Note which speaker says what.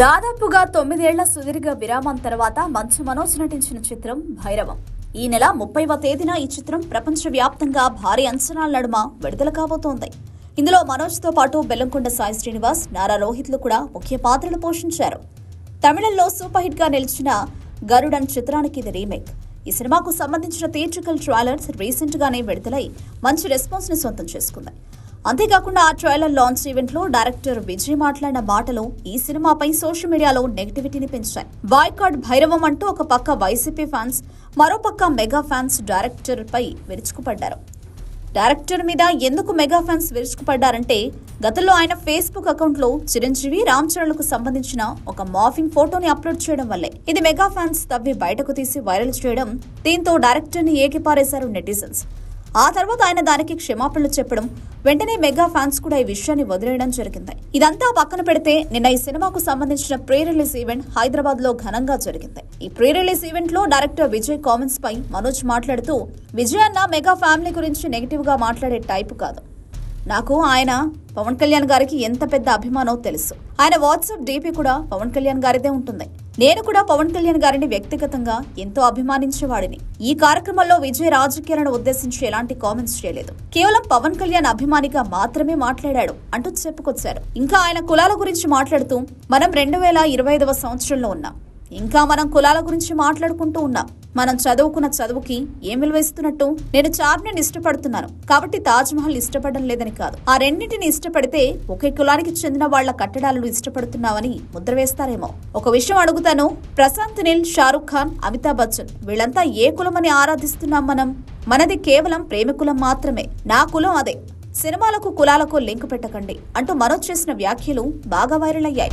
Speaker 1: దాదాపుగా తొమ్మిదేళ్ళ సుదీర్ఘ విరామం తర్వాత మంచు మనోజ్ నటించిన చిత్రం భైరవం. ఈ నెల ముప్పైవ తేదీన ఈ చిత్రం ప్రపంచవ్యాప్తంగా భారీ అంచనాల నడుమ విడుదల కాబోతోంది. ఇందులో మనోజ్తో పాటు బెల్లంకొండ సాయి శ్రీనివాస్ నారా రోహిత్లు కూడా ముఖ్య పాత్రలు పోషించారు. తమిళంలో సూపర్ హిట్గా నిలిచిన గరుడన్ చిత్రానికి ఇది రీమేక్. ఈ సినిమాకు సంబంధించిన థియేట్రికల్ ట్రైలర్స్ రీసెంట్గానే విడుదలై మంచి రెస్పాన్స్ని సొంతం చేసుకుంది. అంతేకాకుండా ఆ ట్రైలర్ లాంచ్ ఈవెంట్లో డైరెక్టర్ విజయ్ మాట్లాడిన మాటలు ఈ సినిమాపై సోషల్ మీడియాలో నెగిటివిటీని పెంచాయి. బాయ్కాట్ భైరవం అంటూ ఒక పక్క వైసీపీ ఫ్యాన్స్ మరో పక్క మెగా ఫ్యాన్స్ డైరెక్టర్ పై విరుచుకుపడ్డారు. డైరెక్టర్ మీద ఎందుకు మెగా ఫ్యాన్స్ విరుచుకుపడ్డారంటే గతంలో ఆయన ఫేస్బుక్ అకౌంట్లో చిరంజీవి రామ్ చరణ్లకు సంబంధించిన ఒక మాఫింగ్ ఫోటోని అప్లోడ్ చేయడం వల్లే. ఇది మెగా ఫ్యాన్స్ తవ్వి బయటకు తీసి వైరల్ చేయడం దీంతో డైరెక్టర్ని ఏకిపారేశారు నెటిజన్స్. ఆ తర్వాత ఆయన దానికి క్షమాపణలు చెప్పడం వెంటనే మెగా ఫ్యాన్స్ కూడా ఈ విషయాన్ని వదిలేయడం జరిగింది. ఇదంతా పక్కన పెడితే నిన్న ఈ సినిమాకు సంబంధించిన ప్రీ రిలీజ్ ఈవెంట్ హైదరాబాద్లో ఘనంగా జరిగింది. ఈ ప్రీ రిలీజ్ ఈవెంట్లో డైరెక్టర్ విజయ్ కామెంట్స్ పై మనోజ్ మాట్లాడుతూ విజయ్ అన్న మెగా ఫ్యామిలీ గురించి నెగిటివ్గా మాట్లాడే టైపు కాదు. నాకు ఆయన పవన్ కళ్యాణ్ గారికి ఎంత పెద్ద అభిమానో తెలుసు. ఆయన వాట్సాప్ డీపీ కూడా పవన్ కళ్యాణ్ గారిదే ఉంటుంది. నేను కూడా పవన్ కళ్యాణ్ గారిని వ్యక్తిగతంగా ఎంతో అభిమానించేవాడిని. ఈ కార్యక్రమంలో విజయ్ రాజకీయాలను ఉద్దేశించి ఎలాంటి కామెంట్స్ చేయలేదు. కేవలం పవన్ కళ్యాణ్ అభిమానిగా మాత్రమే మాట్లాడాడు అంటూ చెప్పుకొచ్చారు. ఇంకా ఆయన కులాల గురించి మాట్లాడుతూ మనం రెండు వేల ఇరవై ఐదవ సంవత్సరంలో ఉన్నాం. ఇంకా మనం కులాల గురించి మాట్లాడుకుంటూ ఉన్నాం. మనం చదువుకున్న చదువుకి ఏం విలువేస్తున్నట్టు నేను చార్మిని ఇష్టపడుతున్నాను. కాబట్టి తాజ్ మహల్ ఇష్టపడడం లేదని కాదు. ఆ రెండింటిని ఇష్టపడితే ఒకే కులానికి చెందిన వాళ్ళ కట్టడాలను ఇష్టపడుతున్నావని ముద్ర వేస్తారేమో. ఒక విషయం అడుగుతాను. ప్రశాంత్ నీల్ షారుఖ్ ఖాన్ అమితాబ్ బచ్చన్ వీళ్ళంతా ఏ కులమని ఆరాధిస్తున్నాం మనం? మనది కేవలం ప్రేమ కులం మాత్రమే. నా కులం అదే. సినిమాలకు కులాలకు లింక్ పెట్టకండి అంటూ మనోజ్ చేసిన వ్యాఖ్యలు బాగా వైరల్ అయ్యాయి.